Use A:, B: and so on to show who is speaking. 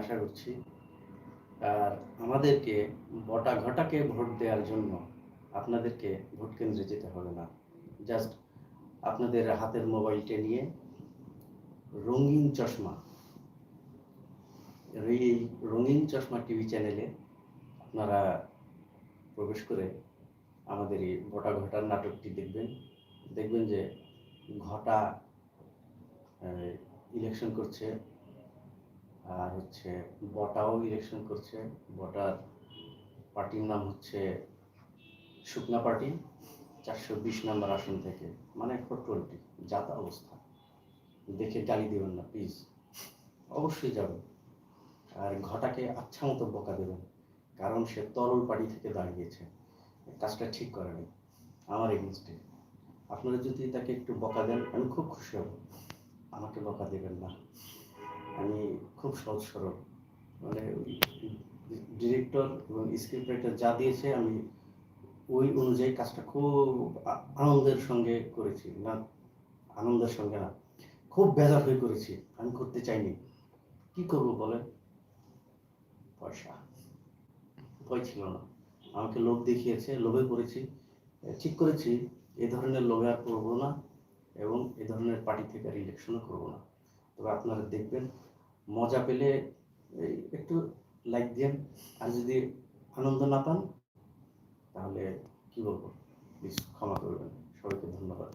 A: আশা করছি। আর আমাদেরকে বটা ঘটাকে ভোট দেওয়ার জন্য আপনাদেরকে ভোট কেন্দ্রে যেতে হবে না। জাস্ট আপনাদের হাতের মোবাইলটা নিয়ে রঙিন চশমা, এই রঙিন চশমা টিভি চ্যানেলে আপনারা প্রবেশ করে আমাদের এই বটা ঘটার নাটকটি দেখবেন। দেখবেন যে ঘটা ইলেকশন করছে। আর হচ্ছে বটাও ইলেকশন করছে। বটার পার্টির নাম হচ্ছে শুকনা পার্টি, চারশো বিশ নম্বর আসন থেকে। মানে ফোর টোয়েন্টি যাতা অবস্থা। দেখে গালি দেবেন না প্লিজ অবশ্যই যাবেন আর ঘটাকে আচ্ছা মতো বকা দেবেন, কারণ সে তরল পার্টি থেকে দাঁড়িয়েছে। কাজটা ঠিক করেনি, আমার এগেনস্টে আপনারা যদি তাকে একটু বকা দেন, আমি খুব খুশি হব। আমাকে বকা দেবেন না। আমি খুব সহজ সরল। মানে ডিরেক্টর এবং স্ক্রিপ্ট রাইটার যা দিয়েছে আমি ওই অনুযায়ী কাজটা খুব আনন্দের সঙ্গে করেছি। না, আনন্দের সঙ্গে না, খুব বেজার হয়ে করেছি। আমি করতে চাইনি। কি করব বলেন? পয়সা। উপায় ছিল না। আমাকে লোভ দেখিয়েছে, লোভে করেছি ঠিক করেছি। এ ধরনের লোভে আর করব না এবং এ ধরনের পার্টি থেকে আর ইলেকশনও করব না। তবে আপনারা দেখবেন মজা পেলে একটু লাইক দেন আর যদি আনন্দ না পান, তাহলে কি বলব? প্লিজ ক্ষমা করবেন। সবাইকে ধন্যবাদ।